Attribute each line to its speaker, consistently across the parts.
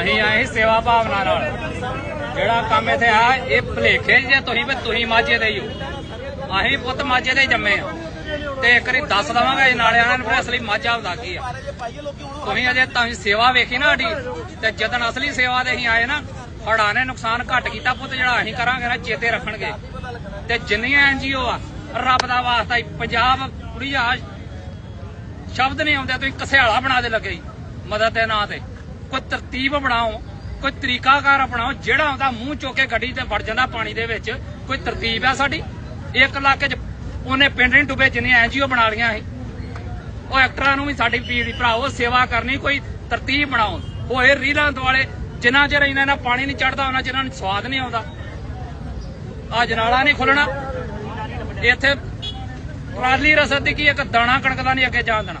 Speaker 1: ਅਸੀਂ ਆਏ ਸੇਵਾ ਭਾਵਨਾ ਨਾਲ। ਜਿਹੜਾ ਕੰਮ ਇੱਥੇ ਆ, ਇਹ ਭਲੇਖੇ ਜੇ ਤੁਸੀਂ ਵੀ ਤੁਸੀਂ ਮਾਝੇ ਦੇ ਹੀ ਹੋ। ਅਸੀਂ ਪੁੱਤ ਮਾਝੇ ਦੇ ਜੰਮੇ ਆ। ਤੇ ਇੱਕ ਵਾਰੀ ਦੱਸ ਦਵਾਂਗਾ ਇਹ ਨਾਲੇ ਆਣਨ ਫਿਰ ਅਸਲੀ ਮਾਝਾ ਹੁੰਦਾ ਕੀ ਆ। ਤੁਸੀਂ ਅਜੇ ਤੁਸੀਂ ਸੇਵਾ ਵੇਖੀ ਨਾ ਸਾਡੀ, ਤੇ ਜਦੋਂ ਅਸਲੀ ਸੇਵਾ ਦੇ ਅਸੀਂ ਆਏ ਨਾ ਹੜਾਂ ਨੇ ਨੁਕਸਾਨ ਘੱਟ ਕੀਤਾ ਪੁੱਤ ਜਿਹੜਾ ਅਸੀਂ ਕਰਾਂਗੇ ਨਾ, ਚੇਤੇ ਰੱਖਣਗੇ। ਤੇ ਜਿੰਨੀਆਂ ਐਨਜੀਓ ਆ, ਰੱਬ ਦਾ ਵਾਸਤਾ ਹੀ, ਪੰਜਾਬ ਕੁੜੀ ਆ ਸ਼ਬਦ ਨਹੀਂ ਆਉਂਦੇ, ਤੁਸੀਂ ਕਸਿਆਲਾ ਬਣਾ ਦੇ ਲੱਗੇ ਮਦਦ ਦੇ ਨਾਂ ਤੇ। ਕੋਈ ਤਰਤੀਬ ਬਣਾਓ, ਕੋਈ ਤਰੀਕਾਕਾਰ ਅਪਣਾਓ ਜਿਹੜਾ ਆਉਂਦਾ ਮੂੰਹ ਚੁੱਕ ਕੇ ਗੱਡੀ ਤੇ ਵੜ ਜਾਂਦਾ ਪਾਣੀ ਦੇ ਵਿੱਚ, ਕੋਈ ਤਰਤੀਬ ਆ ਸਾਡੀ? ਇੱਕ ਇਲਾਕੇ 'ਚ ਉਹਨੇ ਪਿੰਡ ਨਹੀਂ ਡੁੱਬੇ, ਜਿੰਨੀਆਂ ਐਨਜੀਓ ਬਣਾ ਲੀਆਂ ਸੀ। ਉਹ ਐਕਟਰਾਂ ਨੂੰ ਵੀ ਸਾਡੀ ਪੀੜੀ ਭਰਾਓ ਸੇਵਾ ਕਰਨੀ, ਕੋਈ ਤਰਤੀਬ ਬਣਾਓ। ਹੋਏ ਰੀਲਾਂ ਦੁਆਲੇ, ਜਿੰਨਾ ਚਿਰ ਇਹਨਾਂ ਨਾਲ ਪਾਣੀ ਨਹੀਂ ਚੜਦਾ ਉਹਨਾਂ ਚਿਰ ਇਹਨਾਂ ਨੂੰ ਸਵਾਦ ਨਹੀਂ ਆਉਂਦਾ। ਆ ਜਨਾਲਾ ਨਹੀਂ ਖੁੱਲਣਾ। ਇੱਥੇ ਟਰਾਲੀ ਰਸਦ ਦੀ ਕੀ ਇੱਕ ਦਾਣਾ ਕਣਕ ਦਾ ਨਹੀਂ ਅੱਗੇ ਜਾਣ ਦੇਣਾ।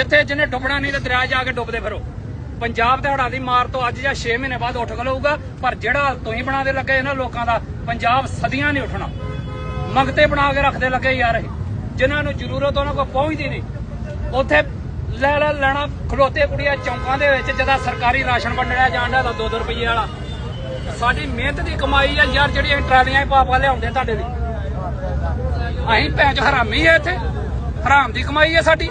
Speaker 1: ਜਿੱਥੇ ਜਿਹਨੇ ਡੁੱਬਣਾ ਨਹੀਂ ਤੇ ਦਰਿਆ ਜਾ ਕੇ ਡੁੱਬਦੇ ਫਿਰੋ। ਪੰਜਾਬ ਤੇ ਹੜਾ ਦੀ ਮਾਰ ਤੋਂ ਅੱਜ ਜਾਂ 6 ਮਹੀਨੇ ਬਾਅਦ ਉੱਠ ਖਲੋਊਗਾ ਪਰ ਜਿਹੜਾ ਤੁਸੀਂ ਬਣਾ ਦੇ ਲੱਗੇ ਇਹਨਾਂ ਲੋਕਾਂ ਦਾ, ਪੰਜਾਬ ਸਦੀਆਂ ਨਹੀਂ ਉੱਠਣਾ। ਮੰਗਤੇ ਬਣਾ ਕੇ ਰੱਖਦੇ ਲੱਗੇ ਯਾਰ ਇਹ, ਜਿਨ੍ਹਾਂ ਨੂੰ ਜ਼ਰੂਰਤ ਉਹਨਾਂ ਕੋਲ ਪਹੁੰਚਦੀ ਨਹੀਂ। ਉੱਥੇ ਲੈ ਲੈ ਲੈਣਾ ਖਲੋਤੇ ਕੁੜੀਆਂ ਚੌਂਕਾਂ ਦੇ ਵਿੱਚ ਜਦਾ ਸਰਕਾਰੀ ਰਾਸ਼ਨ ਵੰਡਿਆ ਜਾਂਦਾ ਦਾ 2-2 ਰੁਪਏ ਵਾਲਾ। ਸਾਡੀ ਮਿਹਨਤ ਦੀ ਕਮਾਈ ਆ ਯਾਰ, ਜਿਹੜੀਆਂ ਟਰਾਲੀਆਂ ਪਾਪਾ ਲਿਆਉਂਦੇ ਤੁਹਾਡੇ ਲਈ। ਅਸੀਂ ਭੈਣ ਚ ਹਰਾਮੀ ਆ ਇੱਥੇ। ਹਰਾਮ ਦੀ ਕਮਾਈ ਆ ਸਾਡੀ।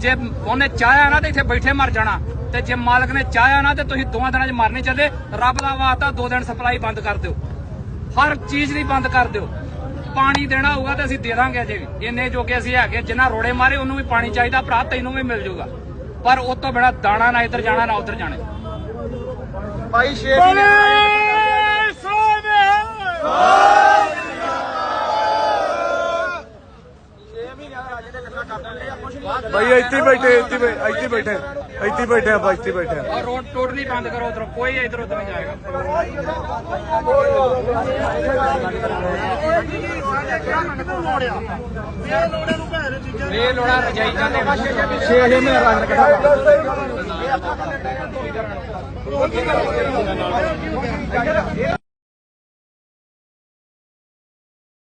Speaker 1: ਜੇ ਉਹਨੇ ਚਾਹਿਆ ਨਾ ਤੇ ਇੱਥੇ ਬੈਠੇ ਮਰ ਜਾਣਾ। ਤੇ ਜੇ ਮਾਲਕ ਨੇ ਚਾਹਿਆ ਨਾ ਤੇ ਤੁਸੀਂ ਦੋਵਾਂ ਦਿਨਾਂ 'ਚ ਮਰਨੇ ਚੱਲੇ, ਰੱਬ ਦਾ ਵਾਸਤਾ ਦੋ ਦਿਨ ਸਪਲਾਈ ਬੰਦ ਕਰ ਦਿਓ। ਹਰ ਚੀਜ਼ ਦੀ ਬੰਦ ਕਰ ਦਿਓ। ਪਾਣੀ ਦੇਣਾ ਹੋਊਗਾ ਤੇ ਅਸੀਂ ਦੇ ਦਾਂਗੇ ਅਜੇ ਵੀ। ਇੰਨੇ ਜੋਗੇ ਅਸੀਂ ਹੈਗੇ ਜਿੰਨਾ ਰੋੜੇ ਮਾਰੇ ਉਹਨੂੰ ਵੀ ਪਾਣੀ ਚਾਹੀਦਾ, ਭਰਾ ਤੈਨੂੰ ਵੀ ਮਿਲ ਜਾਊਗਾ। ਪਰ ਉਸ ਤੋਂ ਬਿਨਾ ਦਾਣਾ ਨਾ ਇੱਧਰ ਜਾਣਾ, ਨਾ ਉੱਧਰ ਜਾਣਾ।
Speaker 2: ਭਾਈ ਸ਼ੇਖ ਨੇ
Speaker 3: ਭਾਈ ਇੱਥੇ ਹੀ ਬੈਠੇ ਇੱਥੇ ਇੱਥੇ ਹੀ ਬੈਠੇ ਇੱਥੇ ਹੀ ਬੈਠੇ ਆਪਾਂ ਇੱਥੇ ਬੈਠੇ ਆ।
Speaker 1: ਰੋਡ ਟੋਟਲੀ ਬੰਦ ਕਰੋ ਉਧਰੋਂ ਕੋਈ ਇੱਧਰ ਉੱਧਰ ਨਹੀਂ ਜਾਏਗਾ। ਇਹ ਲੋੜਾ ਰਜਾਈ ਜਾਂਦੇ ਵਾਸ਼ੇ ਜੇ
Speaker 2: ਛੇ ਹਜ਼ਾਰ ਮੇਰਾ ਰੰਗ ਕੱਢਾ